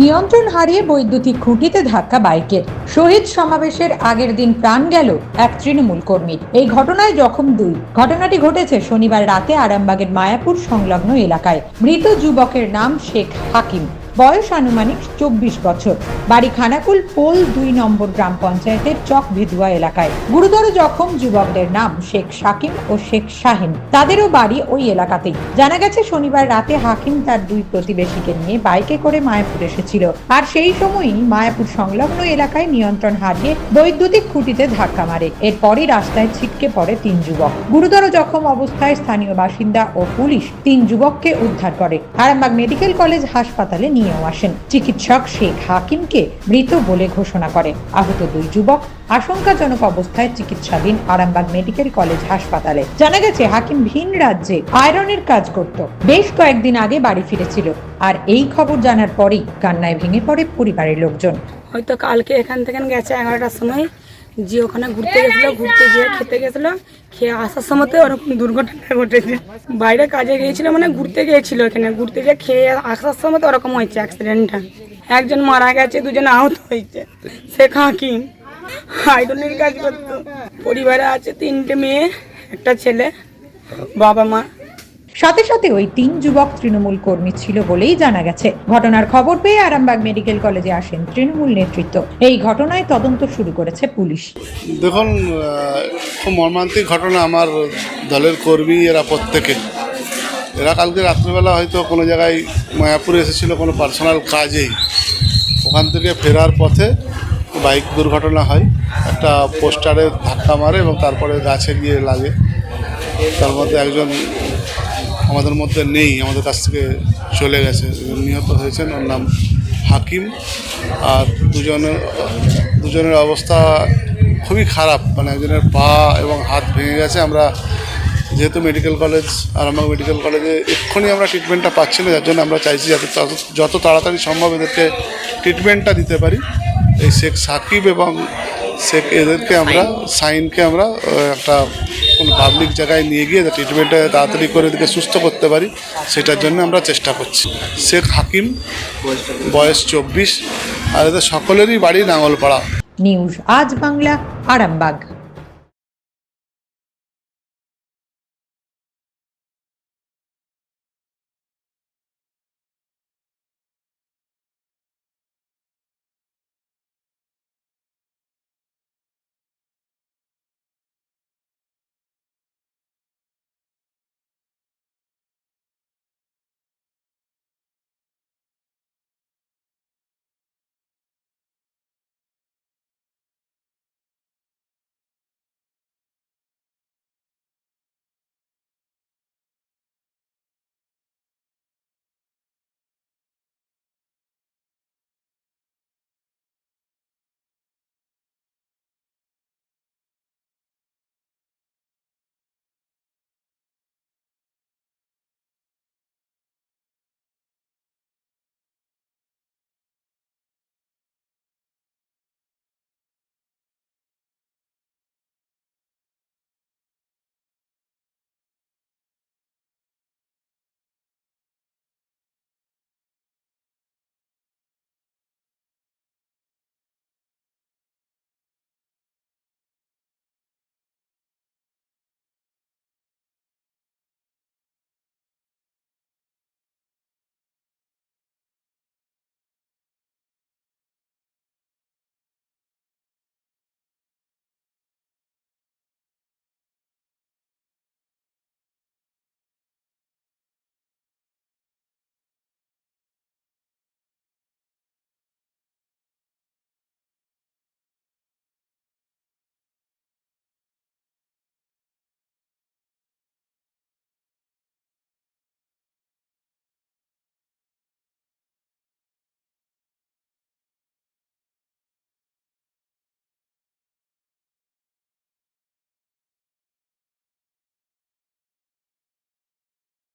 নিয়ন্ত্রণ হারিয়ে বৈদ্যুতিক খুঁটিতে ধাক্কা বাইকের। শহীদ সমাবেশের আগের দিন প্রাণ গেল এক তৃণমূল কর্মীর। এই ঘটনায় জখম দুই। ঘটনাটি ঘটেছে শনিবার রাতে আরামবাগের মায়াপুর সংলগ্ন এলাকায়। মৃত যুবকের নাম শেখ হাকিম। বয়স আনুমানিক চব্বিশ বছর। বাড়ি খানাকুল, পোল দুই নম্বর গ্রাম পঞ্চায়েতের চক ভিদুয়া এলাকায়। গুরুতর জখম যুবকদের নাম শেখ শাকিম ও শেখ শাহিন। তাদেরও বাড়ি ওই এলাকাতেই। জানা গেছে, শনিবার রাতে হাকিম তার দুই প্রতিবেশীকে নিয়ে বাইকে করে মায়াপুর এসেছিল। আর সেই সময়ই মায়াপুর সংলগ্ন এলাকায় নিয়ন্ত্রণ হারিয়ে বৈদ্যুতিক খুঁটিতে ধাক্কা মারে। এরপরই রাস্তায় ছিটকে পড়ে তিন যুবক। গুরুতর জখম অবস্থায় স্থানীয় বাসিন্দা ও পুলিশ তিন যুবককে উদ্ধার করে। আরামবাগ মেডিকেল কলেজ হাসপাতালে নিয়েও আসেন। চিকিৎসক শেখ হাকিমকে মৃত বলে ঘোষণা করে। আহত দুই যুবক আশঙ্কাজনক অবস্থায় চিকিৎসাধীন আরামবাগ মেডিকেল কলেজ হাসপাতালে। জানা গেছে, হাকিম ভিন রাজ্যে আয়রনের কাজ করত। বেশ কয়েকদিন আগে বাড়ি ফিরেছিল। আর এই খবর জানার পরেই কান্নায় ভেঙে পড়ে পরিবারের লোকজন। হয়তো কালকে এখান থেকে গেছে এগারোটার সময়। যে ওখানে ঘুরতে গেছিল, ঘুরতে গিয়ে খেতে গেছিল। খেয়ে আসার সময় ওরকম দুর্ঘটনা ঘটেছে। বাইরে কাজে গিয়েছিল মানে ঘুরতে গিয়েছিল এখানে ঘুরতে গিয়ে খেয়ে আসার সময় ওরকম হয়েছে অ্যাক্সিডেন্টটা একজন মারা গেছে, দুজন আহত হয়েছে। শেখ হাকিম আইডনের কাজ করতো। পরিবারে আছে তিনটে মেয়ে, একটা ছেলে, বাবা মা। সাথে সাথে ওই তিন যুবক তৃণমূল কর্মী ছিল বলেই জানা গেছে। ঘটনার খবর পেয়ে আরামবাগ মেডিকেল কলেজে আসেন তৃণমূল নেতৃত্ব। এই ঘটনায় তদন্ত শুরু করেছে পুলিশ। দেখুন খুব মর্মান্তিক ঘটনা আমার দলের কর্মী, এরা প্রত্যেকে। এরা কালকে রাত্রিবেলা হয়তো কোনো জায়গায় মায়াপুরে এসেছিল কোনো পার্সোনাল কাজেই ওখান থেকে ফেরার পথে বাইক দুর্ঘটনা হয়। একটা পোস্টারে ধাক্কা মারে এবং তারপরে গাছে গিয়ে লাগে। তার মধ্যে একজন আমাদের মধ্যে নেই, আমাদের কাছ থেকে চলে গেছে। নিহত হয়েছেন, ওর নাম হাকিম। আর দুজনের দুজনের অবস্থা খুবই খারাপ। মানে একজনের পা এবং হাত ভেঙে গেছে। আমরা যেহেতু মেডিকেল কলেজ আরামবাগ মেডিকেল কলেজে এক্ষুনি আমরা ট্রিটমেন্টটা পাচ্ছি না, যার জন্য আমরা চাইছি যাতে যত তাড়াতাড়ি সম্ভব এদেরকে ট্রিটমেন্টটা দিতে পারি। এই শেখ সাকিব এবং শেখ এদেরকে আমরা সাইনকে আমরা একটা কোনো পাবলিক জায়গায় নিয়ে গিয়ে ট্রিটমেন্টটা তাড়াতাড়ি করে এদেরকে সুস্থ করতে পারি সেটার জন্য আমরা চেষ্টা করছি। শেখ হাকিম বয়স চব্বিশ আর এদের সকলেরই বাড়ি নাঙ্গলপাড়া নিউজ আজ বাংলা আরামবাগ।